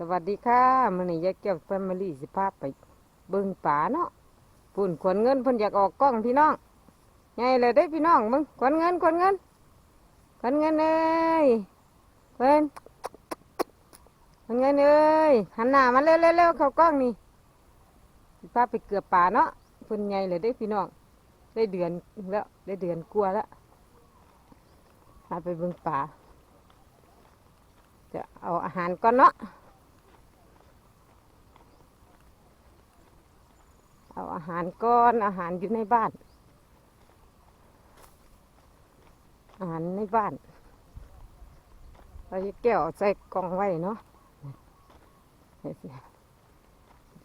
สวัสดีค่ะมื้อนี้ยายแก้วแฟมิลี่สิพาไปเบิ่งป่าเนาะปุ่นขวนเงินเพิ่นอยากออกกล้องพี่น้องไงเลยได้พี่น้องมึงขวนเงินขวนเงินขวนเงินเอ้ยเพิ่นขวนเงินเอ้ยหันหน้ามาเร็วเร็วเร็วเข้ากล้องนี่สิพาไปเกือบป่าเนาะเพิ่นไงเลยได้พี่น้องได้เดือนแล้วได้เดือนกลัวแล้วพาไปเบิ่งป่าจะเอาอาหารก่อนเนาะ อาหารก้อนอาหารอยู่ในบ้าน อาหารในบ้านเราจะแก้วใส่กล่องไว้เนาะ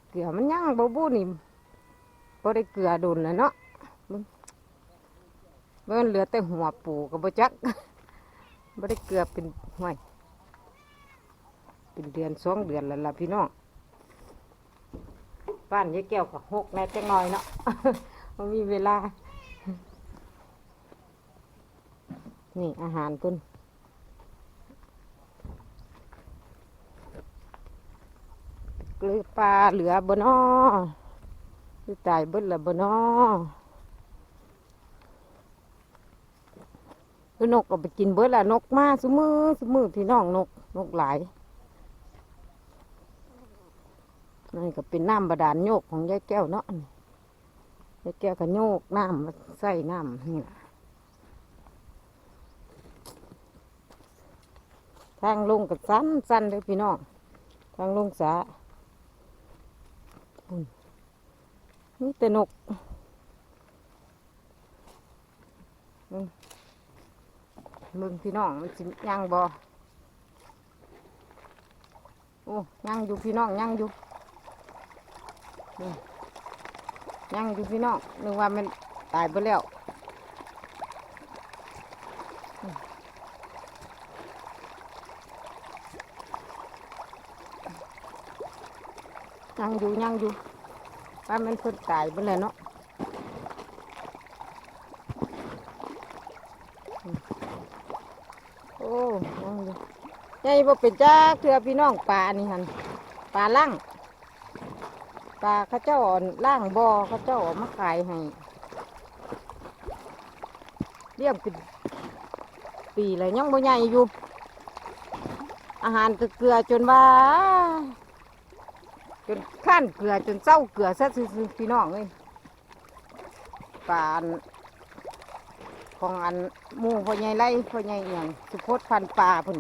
เกลือมันยั่งบบูนี่บ่ได้เกลือโดนแล้วเนาะเบิ่นเหลือแต่หัวปูกับบ่จักบ่ได้เกลือเป็นห้วยเป็นเดือนสองเดือนแล้วล่ะพี่น้อง บ้านยายแก้วกับหกแน่จังหน่อยเนาะมันมีเวลา นี่อาหารเพิ่นเกลือปลาเหลือบนอหรือตายเบิดละบนอคือนกก็ไปกินเบิดละนกมาสมือสมือพี่น้องนกนกหลาย นี่ก็เป็นน้ำบาดาลโยกของยายแก้วเนาะนี่ยายแก้วก็โยกน้ำมาใส่น้ำนี่ล่ะทางลงกับสั้นสั้นเลยพี่น้องทางลงสาปุ่นนี่แต่นกมึงมึงพี่น้องมันสิยังบอโอ้ยังอยู่พี่น้องยังอยู่ ยังอยู่พี่น้องนึกว่ามันตายไปแล้วยังอยู่ยังอยู่ว่ามันเพิ่นตายไปแล้วเนาะโอ้ยังอยู่ใหญ่บ่เป็นจ้าเถื่อพี่น้องปลานี่หันปลาล่ง ปลาเขาเจ้าอ่อนล่างบอเขาเจ้าออกมาขายให้เลี้ยงเป็นปีเลยยังบ่ใหญ่อยู่ อาหารก็เกลือจนว่า จนขั้นเกลือจนเศร้าเกลือซะซื่อพี่น้องเลยปลานของอันมูพ่อใหญ่ไรพ่อใหญ่เอียงสุโพธพันปลาพุ่น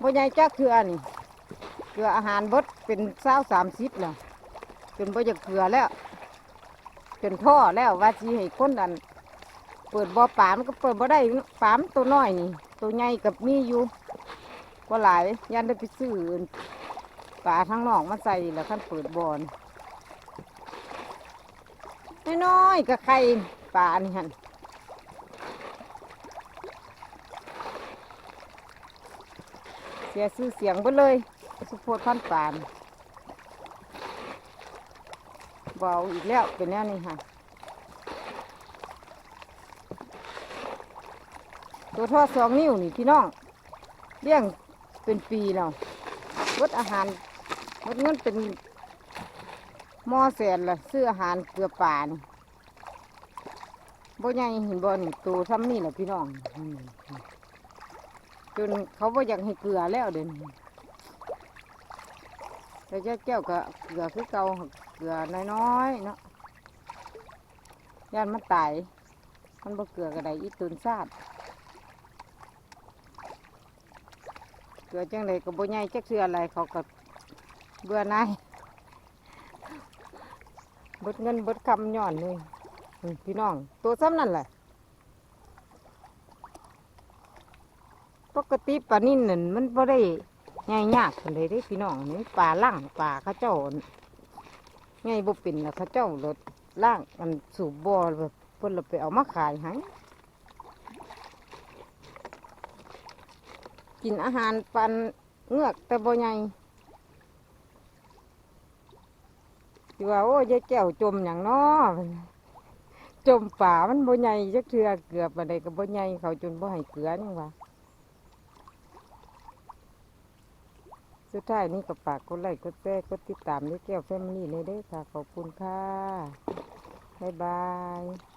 พ่อใหญ่จ้าเกลือนี่เกลืออาหารบดเป็นเศร้าสามสิบแล้ว จนบ่อจะเกลือแล้วจนท่อแล้วว่าสิให้คนอัน เปิดบ่อปลามันก็เปิดบ่ได้ปลามนตัวน้อยนี่ ตัวใหญ่กับมีอยู่บ่หลายยันได้ไปซื้อปลาทั้งนอกมาใส่แล้วขั้นเปิดบ่อนน้อยๆกับไข่ปลานี่หันเสียชื่อเสียงไปเลยสุโพธพันปลาน เบาอีกแล้วเป็นแนวนี้ค่ะ ตัวทอดสองนิ้วนี่พี่น้องเลี้ยงเป็นปีแล้ววดอาหารวดเงินเป็นหม้อแสนละซื้ออาหารเกลือป่านี่บ่ใหญ่ห็นบ่นี่ตัวซ้ำนี่แหละพี่น้องจนเขาบ่อยากให้เกลือแล้วเดี๋ยวนี้แต่เจ้าแก้วก็เกลือคือเก่า ลือน้อยๆเนาะย่านมันตายมันบ่เกลือกระไดอีตุนซาดเกลือจังไดก็บ่ใหญ่จักเสืออะไรเขาก็เบื่อหนายบดเงินบดคำย้อนเลยพี่น้อง ตัวซ้ำนั่นแหละปกติปลานิ่นนั่นมันบ่ได้ง่ายยากปานใดเด้พี่น้องนี่ปลาล่างปลาเขาเจ้า ไงบ่เป็นแล้วเขาเจ้ารถล่างมันสูบบ่อแบบเพิ่นเราไปเอามาขายให้กินอาหารปันเงือกแต่บ่ใหญ่ที่ว่าโอ้ยายแก้วจมอย่างน้อจมป่ามันบ่ใหญ่จักเทื่อเกือบอะไรก็บ่ใหญ่เขาจนบ่ให้เกลือนี่ว่า สุดท้ายนี้ก็ฝากกดไลค์กดแชร์กดติดตามด้วยแก้วแฟมิลี่ในเด้อค่ะ ขอบคุณค่ะ บ๊ายบาย